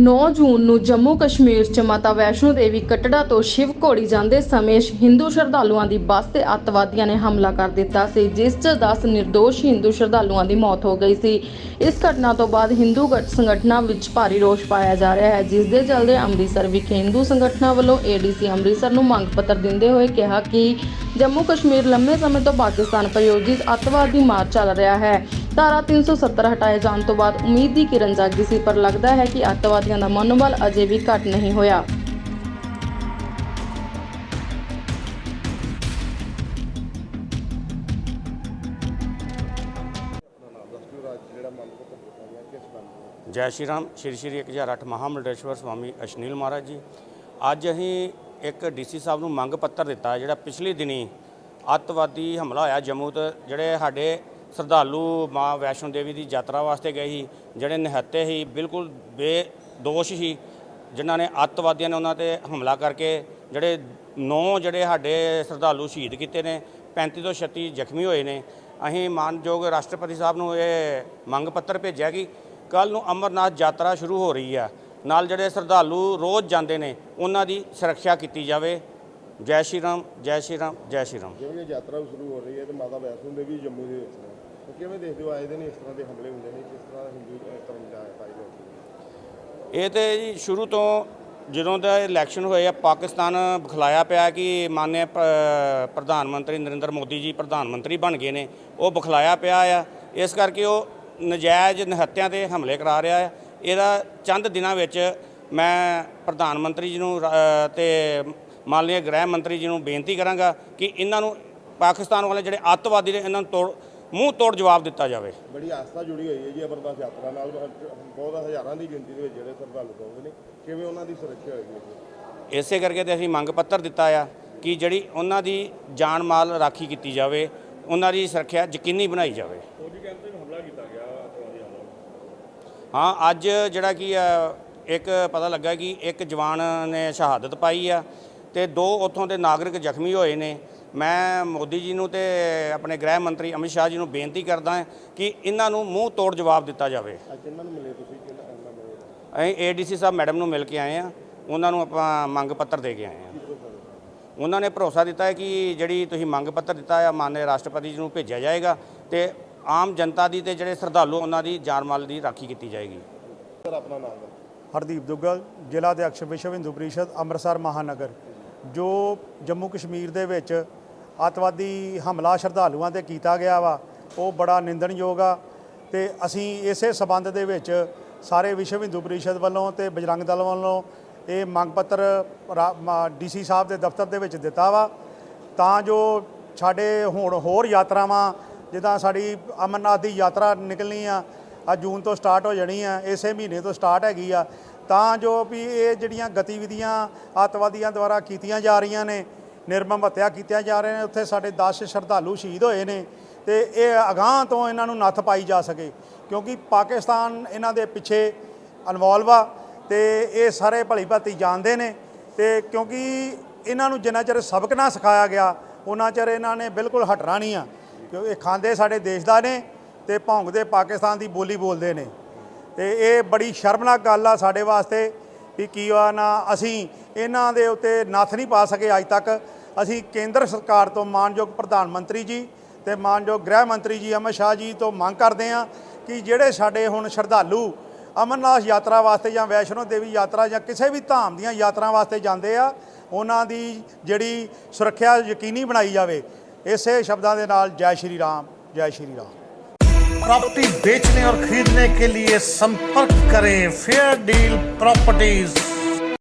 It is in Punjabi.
9 ਜੂਨ ਨੂੰ ਜੰਮੂ ਕਸ਼ਮੀਰ 'ਚ ਮਾਤਾ ਵੈਸ਼ਨੋ ਦੇਵੀ ਕਟੜਾ ਤੋਂ ਸ਼ਿਵ ਘੋੜੀ ਜਾਂਦੇ ਸਮੇਂ ਹਿੰਦੂ ਸ਼ਰਧਾਲੂਆਂ ਦੀ ਬੱਸ ਤੇ ਅੱਤਵਾਦੀਆਂ ਨੇ ਹਮਲਾ ਕਰ ਦਿੱਤਾ ਸੀ, ਜਿਸ 'ਚ 10 ਨਿਰਦੋਸ਼ ਹਿੰਦੂ ਸ਼ਰਧਾਲੂਆਂ ਦੀ ਮੌਤ ਹੋ ਗਈ ਸੀ। ਇਸ ਘਟਨਾ ਤੋਂ ਬਾਅਦ ਹਿੰਦੂ ਗਠ ਸੰਗਠਨਾਂ ਵਿੱਚ ਭਾਰੀ ਰੋਸ ਪਾਇਆ ਜਾ ਰਿਹਾ ਹੈ, ਜਿਸ ਦੇ ਚੱਲਦੇ ਅੰਮ੍ਰਿਤਸਰ ਵਿਖੇ ਹਿੰਦੂ ਸੰਗਠਨਾਂ ਵੱਲੋਂ ਏਡੀਸੀ ਅੰਮ੍ਰਿਤਸਰ ਨੂੰ ਮੰਗ ਪੱਤਰ ਦਿੰਦੇ ਹੋਏ ਕਿਹਾ ਕਿ ਜੰਮੂ ਕਸ਼ਮੀਰ ਲੰਮੇ ਸਮੇਂ ਤੋਂ ਪਾਕਿਸਤਾਨ ਪ੍ਰਾਯੋਜਿਤ ਅੱਤਵਾਦੀ ਮਾਰ ਚੱਲ ਰਿਹਾ ਹੈ। ਧਾਰਾ 370 ਹਟਾਏ ਜਾਣ ਤੋਂ ਬਾਅਦ ਉਮੀਦ ਦੀ ਕਿਰਨ ਜਾਗੀ ਸੀ, ਪਰ ਲੱਗਦਾ ਹੈ ਕਿ ਅੱਤਵਾਦੀਆਂ ਦਾ ਮਨੋਬਲ ਅਜੇ ਵੀ ਘਟ ਨਹੀਂ ਹੋਇਆ। ਜੈ ਸ਼੍ਰੀ ਰਾਮ, ਸ਼੍ਰੀ ਸ਼੍ਰੀ 1008 ਮਹਾਮੰਡਲੇਸ਼ਵਰ ਸਵਾਮੀ ਅਸ਼ਨੀਲ ਮਹਾਰਾਜ ਜੀ। ਅੱਜ ਅਸੀਂ ਇੱਕ ਡੀਸੀ ਸਾਹਿਬ ਨੂੰ ਮੰਗ ਪੱਤਰ ਦਿੱਤਾ ਜਿਹੜਾ ਪਿਛਲੇ ਦਿਨੀ ਅੱਤਵਾਦੀ ਹਮਲਾ ਹੋਇਆ ਜੰਮੂ ਤੇ, ਜਿਹੜੇ ਸਾਡੇ ਸ਼ਰਧਾਲੂ ਮਾਂ ਵੈਸ਼ਨੋ ਦੇਵੀ ਦੀ ਯਾਤਰਾ ਵਾਸਤੇ ਗਏ ਸੀ, ਜਿਹੜੇ ਨਿਹੱਤੇ ਸੀ, ਬਿਲਕੁਲ ਬੇਦੋਸ਼ ਸੀ, ਜਿਨ੍ਹਾਂ ਨੇ ਅੱਤਵਾਦੀਆਂ ਨੇ ਉਹਨਾਂ ਤੇ ਹਮਲਾ ਕਰਕੇ ਜਿਹੜੇ ਨੌ ਜਿਹੜੇ ਸਾਡੇ ਸ਼ਰਧਾਲੂ ਸ਼ਹੀਦ ਕੀਤੇ ਨੇ 35 ਤੋਂ 36 ਜ਼ਖਮੀ ਹੋਏ ਨੇ। ਅਸੀਂ ਮਾਨਯੋਗ ਰਾਸ਼ਟਰਪਤੀ ਸਾਹਿਬ ਨੂੰ ਇਹ ਮੰਗ ਪੱਤਰ ਭੇਜਿਆ ਕਿ ਕੱਲ ਨੂੰ ਅਮਰਨਾਥ ਯਾਤਰਾ ਸ਼ੁਰੂ ਹੋ ਰਹੀ ਆ। ਨਾਲ ਜਿਹੜੇ ਸ਼ਰਧਾਲੂ ਰੋਜ਼ ਜਾਂਦੇ ਨੇ ਉਹਨਾਂ ਦੀ ਸੁਰੱਖਿਆ ਕੀਤੀ ਜਾਵੇ। ਜੈ ਸ਼੍ਰੀ ਰਾਮ ਜੈ ਸ਼੍ਰੀ ਰਾਮ ਜੈ ਸ਼੍ਰੀ ਰਾਮ। ਜਿਵੇਂ ਇਹ ਯਾਤਰਾ ਸ਼ੁਰੂ ਹੋ ਰਹੀ ਹੈ ਤੇ ਮਾਤਾ ਵੈਸ਼ਨੋ ਦੇਵੀ ਜੰਮੂ ਦੇ ਵਿੱਚ ਨੇ ਤਾਂ ਕਿਵੇਂ ਦੇਖਦੇ ਹੋ? ਆਏ ਦਿਨ ਇਸ ਤਰ੍ਹਾਂ ਦੇ ਹਮਲੇ ਹੁੰਦੇ ਨੇ ਕਿਸ ਤਰ੍ਹਾਂ ਹਿੰਦੂ ਧਰਮ ਦਾ ਪਾਈ ਜਾਂਦੀ ਇਹ ਤੇ ਜੀ ਸ਼ੁਰੂ ਤੋਂ ਜਦੋਂ ਦਾ ਇਲੈਕਸ਼ਨ ਹੋਏ ਆ ਪਾਕਿਸਤਾਨ ਬਖਲਾਇਆ ਪਿਆ ਕਿ ਮਾਨਯ ਪ੍ਰਧਾਨ ਮੰਤਰੀ ਨਰਿੰਦਰ ਮੋਦੀ ਜੀ ਪ੍ਰਧਾਨ ਮੰਤਰੀ ਬਣ ਗਏ ਨੇ ਉਹ ਬਖਲਾਇਆ ਪਿਆ ਆ। ਇਸ ਕਰਕੇ ਉਹ ਨਜਾਇਜ਼ ਨਿਹੱਤਿਆਂ ਤੇ ਹਮਲੇ ਕਰਾ ਰਿਹਾ ਆ। ਇਹਦਾ ਚੰਦ ਦਿਨਾਂ ਵਿੱਚ ਮੈਂ ਪ੍ਰਧਾਨ ਮੰਤਰੀ ਜੀ ਨੂੰ ਤੇ ਮਾਨਯ ਗ੍ਰਹਿ ਮੰਤਰੀ ਜੀ ਨੂੰ ਬੇਨਤੀ ਕਰਾਂਗਾ ਕਿ ਇਹਨਾਂ ਨੂੰ ਪਾਕਿਸਤਾਨ ਵਾਲੇ ਜਿਹੜੇ ਅੱਤਵਾਦੀ ਨੇ ਇਹਨਾਂ ਨੂੰ ਤੋੜ ਮੂੰਹ ਤੋੜ ਜਵਾਬ ਦਿੱਤਾ ਜਾਵੇ। ਬੜੀ ਆਸਥਾ ਜੁੜੀ ਹੋਈ ਹੈ ਜੀ ਅਮਰਨਾਥ ਯਾਤਰਾ ਨਾਲ। ਬਹੁਤ ਹਜ਼ਾਰਾਂ ਦੀ ਗਿਣਤੀ ਦੇ ਵਿੱਚ ਜਿਹੜੇ ਸ਼ਰਧਾਲੂ ਪਹੁੰਚਦੇ ਨੇ। ਕਿਵੇਂ ਉਹਨਾਂ ਦੀ ਸੁਰੱਖਿਆ ਹੋਏਗੀ? ਇਸੇ ਕਰਕੇ ਤੇ ਅਸੀਂ ਮੰਗ ਪੱਤਰ ਦਿੱਤਾ ਆ ਕਿ ਜਿਹੜੀ ਉਹਨਾਂ ਦੀ ਜਾਨ ਮਾਲ ਰਾਖੀ ਕੀਤੀ ਜਾਵੇ ਉਹਨਾਂ ਦੀ ਸੁਰੱਖਿਆ ਯਕੀਨੀ ਬਣਾਈ ਜਾਵੇ। ਹਾਂ ਅੱਜ ਜਿਹੜਾ ਕੀ ਆ ਇੱਕ ਪਤਾ ਲੱਗਾ ਕਿ ਇੱਕ ਜਵਾਨ ਨੇ ਸ਼ਹਾਦਤ ਪਾਈ ਆ ਤੇ ਦੋ ਉੱਥੋਂ ਦੇ ਨਾਗਰਿਕ ਜ਼ਖਮੀ ਹੋਏ ਨੇ। ਮੈਂ ਮੋਦੀ ਜੀ ਨੂੰ ਤੇ ਆਪਣੇ ਗ੍ਰਹਿ ਮੰਤਰੀ ਅਮਿਤ ਸ਼ਾਹ ਜੀ ਨੂੰ ਬੇਨਤੀ ਕਰਦਾ ਹਾਂ ਕਿ ਇਹਨਾਂ ਨੂੰ ਮੂੰਹ ਤੋੜ ਜਵਾਬ ਦਿੱਤਾ ਜਾਵੇ। ਅੱਜ ਕਿੰਨਾਂ ਨੂੰ ਮਿਲੇ ਤੁਸੀਂ ਅਸੀਂ ਏਡੀਸੀ ਸਾਹਿਬ ਮੈਡਮ ਨੂੰ ਮਿਲ ਕੇ ਆਏ ਆ ਉਹਨਾਂ ਨੂੰ ਆਪਾਂ ਮੰਗ ਪੱਤਰ ਦੇ ਕੇ ਆਏ ਆ ਉਹਨਾਂ ਨੇ ਭਰੋਸਾ ਦਿੱਤਾ ਹੈ ਕਿ ਜਿਹੜੀ ਤੁਸੀਂ ਮੰਗ ਪੱਤਰ ਦਿੱਤਾ ਹੈ ਮਾਨਯ ਰਾਸ਼ਟਰਪਤੀ ਜੀ ਨੂੰ ਭੇਜਿਆ ਜਾਏਗਾ ਤੇ ਆਮ ਜਨਤਾ ਦੀ ਤੇ ਜਿਹੜੇ ਸ਼ਰਧਾਲੂ ਉਹਨਾਂ ਦੀ ਜਾਨ ਮਾਲ ਦੀ ਰਾਖੀ ਕੀਤੀ ਜਾਏਗੀ। ਸਰ ਆਪਣਾ ਨਾਮ ਹਰਦੀਪ ਦੁੱਗਲ ਜ਼ਿਲ੍ਹਾ ਅਧਿਕਸ਼ ਵਿਸ਼ਵ ਹਿੰਦੂ ਪਰਿਸ਼ਦ ਅੰਮ੍ਰਿਤਸਰ ਮਹਾਨਗਰ। ਜੋ ਜੰਮੂ ਕਸ਼ਮੀਰ ਦੇ ਵਿੱਚ ਅੱਤਵਾਦੀ ਹਮਲਾ ਸ਼ਰਧਾਲੂਆਂ ਤੇ ਕੀਤਾ ਗਿਆ ਵਾ ਉਹ ਬੜਾ ਨਿੰਦਣਯੋਗ ਆ ਤੇ ਅਸੀਂ ਇਸੇ ਸਬੰਧ ਦੇ ਵਿੱਚ ਸਾਰੇ ਵਿਸ਼ਵ ਹਿੰਦੂ ਪਰਿਸ਼ਦ ਵੱਲੋਂ ਤੇ ਬਜਰੰਗ ਦਲ ਵੱਲੋਂ ਇਹ ਮੰਗ ਪੱਤਰ ਡੀਸੀ ਸਾਹਿਬ ਦੇ ਦਫ਼ਤਰ ਦੇ ਵਿੱਚ ਦਿੱਤਾ ਵਾ। ਤਾਂ ਜੋ ਸਾਡੇ ਹੁਣ ਹੋਰ ਯਾਤਰਾਵਾਂ ਜਿੱਦਾਂ ਸਾਡੀ ਅਮਰਨਾਥ ਦੀ ਯਾਤਰਾ ਨਿਕਲਣੀ ਆ ਆ ਜੂਨ ਤੋਂ ਸਟਾਰਟ ਹੋ ਜਾਣੀ ਆ, ਇਸੇ ਮਹੀਨੇ ਤੋਂ ਸਟਾਰਟ ਹੈਗੀ ਆ। ਤਾਂ ਜੋ ਵੀ ਇਹ ਜਿਹੜੀਆਂ ਗਤੀਵਿਧੀਆਂ ਅੱਤਵਾਦੀਆਂ ਦੁਆਰਾ ਕੀਤੀਆਂ ਜਾ ਰਹੀਆਂ ਨੇ, ਨਿਰਮਮ ਹੱਤਿਆ ਕੀਤੀਆਂ ਜਾ ਰਹੇ ਨੇ, ਉੱਥੇ ਸਾਡੇ 10 ਸ਼ਰਧਾਲੂ ਸ਼ਹੀਦ ਹੋਏ ਨੇ ਤੇ ਇਹ ਅਗਾਂਹ ਤੋਂ ਇਹਨਾਂ ਨੂੰ ਨੱਥ ਪਾਈ ਜਾ ਸਕੇ, ਕਿਉਂਕਿ ਪਾਕਿਸਤਾਨ ਇਹਨਾਂ ਦੇ ਪਿੱਛੇ ਇਨਵੋਲਵ ਆ ਤੇ ਇਹ ਸਾਰੇ ਭਲੀ ਭਾਤੀ ਜਾਣਦੇ ਨੇ ਤੇ ਕਿਉਂਕਿ ਇਹਨਾਂ ਨੂੰ ਜਿੰਨਾ ਚਿਰ ਸਬਕ ਨਾ ਸਿਖਾਇਆ ਗਿਆ ਉਹਨਾਂ ਚਿਰ ਇਹਨਾਂ ਨੇ ਬਿਲਕੁਲ ਹਟਣਾ ਨਹੀਂ ਆ। ਕਿਉਂਕਿ ਇਹ ਖਾਂਦੇ ਸਾਡੇ ਦੇਸ਼ ਦਾ ਨੇ ਤੇ ਭੌਂਕਦੇ ਪਾਕਿਸਤਾਨ ਦੀ ਬੋਲੀ ਬੋਲਦੇ ਨੇ। ਤੇ ਇਹ ਬੜੀ ਸ਼ਰਮਨਾਕ ਗੱਲ ਆ ਸਾਡੇ ਵਾਸਤੇ ਵੀ ਕੀ ਆ ਨਾ, ਅਸੀਂ ਇਹਨਾਂ ਦੇ ਉੱਤੇ ਨੱਥ ਨਹੀਂ ਪਾ ਸਕੇ ਅੱਜ ਤੱਕ। ਅਸੀਂ ਕੇਂਦਰ ਸਰਕਾਰ ਤੋਂ ਮਾਨਯੋਗ ਪ੍ਰਧਾਨ ਮੰਤਰੀ ਜੀ ਤੇ ਮਾਨਯੋਗ ਗ੍ਰਹਿ ਮੰਤਰੀ ਜੀ ਅਮਿਤ ਸ਼ਾਹ ਜੀ ਤੋਂ ਮੰਗ ਕਰਦੇ ਆ ਕਿ ਜਿਹੜੇ ਸਾਡੇ ਹੁਣ ਸ਼ਰਧਾਲੂ ਅਮਰਨਾਥ ਯਾਤਰਾ ਵਾਸਤੇ ਜਾਂ ਵੈਸ਼ਨੋ ਦੇਵੀ ਯਾਤਰਾ ਜਾਂ ਕਿਸੇ ਵੀ ਧਾਮ ਦੀਆਂ ਯਾਤਰਾ ਵਾਸਤੇ ਜਾਂਦੇ ਆ, ਉਹਨਾਂ ਦੀ ਜਿਹੜੀ ਸੁਰੱਖਿਆ ਯਕੀਨੀ ਬਣਾਈ ਜਾਵੇ। ਇਸੇ ਸ਼ਬਦਾਂ ਦੇ ਨਾਲ ਜੈ ਸ਼੍ਰੀ ਰਾਮ ਜੈ ਸ਼੍ਰੀ ਰਾਮ प्रॉपर्टी बेचने और खरीदने के लिए संपर्क करें फेयर डील प्रॉपर्टीज